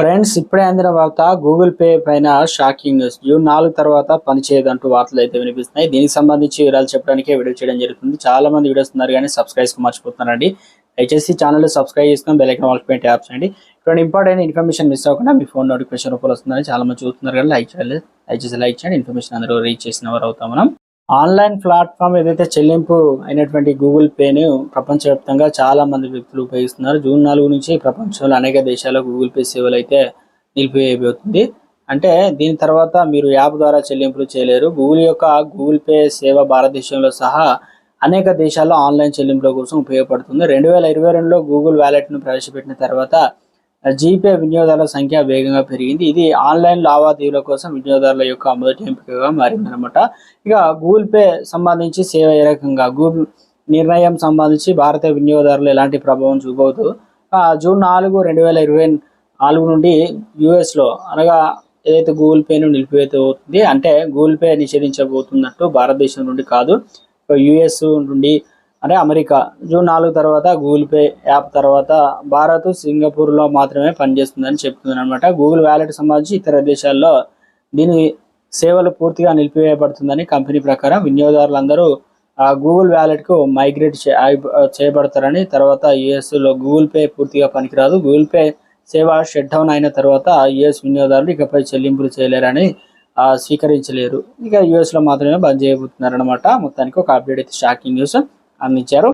Friends ఇప్పుడే అందిన వార్త గూగుల్ పే పైన షాకింగ్ న్యూస్ జూన్ నాలుగు తర్వాత పనిచేయదంటూ వార్తలు అయితే వినిపిస్తున్నాయి. దీనికి సంబంధించి వివరాలు చెప్పడానికి వీడియో చేయడం జరుగుతుంది. చాలా మంది వీడియోస్ ఉన్నారు కానీ సబ్స్క్రైబ్ మర్చిపోతున్నారండి. దయచేసి ఛానల్ సబ్స్క్రైబ్ చేసుకుని బెల్ ఐకాన్ ఆల్ఫ్ పెట్టి చేయండి. అండి ఇక్కడ ఇంపార్టెంట్ ఇన్ఫర్మేషన్ మిస్ అవ్వకుండా మీ ఫోన్ నోటిఫికేషన్ రూపంలో వస్తుందని చాలా మంది చూస్తున్నారు కానీ లైక్ చేయాలి. దయచేసి లైక్ చేయండి. ఇన్ఫర్మేషన్ అందరూ రీచ్ చేసిన వారు అవుతాం మనం. ఆన్లైన్ ప్లాట్ఫామ్ ఏదైతే చెల్లింపు అయినటువంటి గూగుల్ పేను ప్రపంచవ్యాప్తంగా చాలా మంది వ్యక్తులు ఉపయోగిస్తున్నారు. జూన్ నాలుగు నుంచి ప్రపంచంలో అనేక దేశాల్లో గూగుల్ పే సేవలు అయితే నిలిపివేయబోతుంది. అంటే దీని తర్వాత మీరు యాప్ ద్వారా చెల్లింపులు చేయలేరు. గూగుల్ యొక్క గూగుల్ పే సేవ భారతదేశంలో సహా అనేక దేశాల్లో ఆన్లైన్ చెల్లింపుల కోసం ఉపయోగపడుతుంది. రెండు వేల ఇరవై రెండులో గూగుల్ వ్యాలెట్ను ప్రవేశపెట్టిన తర్వాత జీపే వినియోగదారుల సంఖ్య వేగంగా పెరిగింది. ఇది ఆన్లైన్ లావాదేవీల కోసం వినియోగదారుల యొక్క మొదటి ఎంపికగా మారిందనమాట ఇక గూగుల్ పే సంబంధించి సేవ ఏ రకంగా? గూగుల్ నిర్ణయం సంబంధించి భారతీయ వినియోగదారులు ఎలాంటి ప్రభావం చూపవద్దు. జూన్ నాలుగు రెండు వేల ఇరవై నాలుగు నుండి యుఎస్లో అనగా ఏదైతే గూగుల్ పేను నిలిపివేయబోతుంది అంటే గూగుల్ పే నిషేధించబోతున్నట్టు భారతదేశం నుండి కాదు. యుఎస్ నుండి అంటే అమెరికా. జూన్ నాలుగు తర్వాత గూగుల్ పే యాప్ తర్వాత భారత్ సింగపూర్లో మాత్రమే పనిచేస్తుందని చెప్తుంది అనమాట గూగుల్ వ్యాలెట్ సంబంధించి ఇతర దేశాల్లో దీని సేవలు పూర్తిగా నిలిపివేయబడుతుందని కంపెనీ ప్రకారం వినియోగదారులందరూ ఆ గూగుల్ వ్యాలెట్కు మైగ్రేట్ చే- చేయబడతారని తర్వాత యుఎస్లో గూగుల్ పే పూర్తిగా పనికిరాదు. గూగుల్ పే సేవ షట్ డౌన్ అయిన తర్వాత యుఎస్ వినియోగదారులు ఇకపై చెల్లింపులు చేయలేరని స్వీకరించలేరు. ఇక యుఎస్లో మాత్రమే బంద్ చేయబోతున్నారనమాట మొత్తానికి ఒక అప్డేట్ అయితే shocking news. a mi Charo.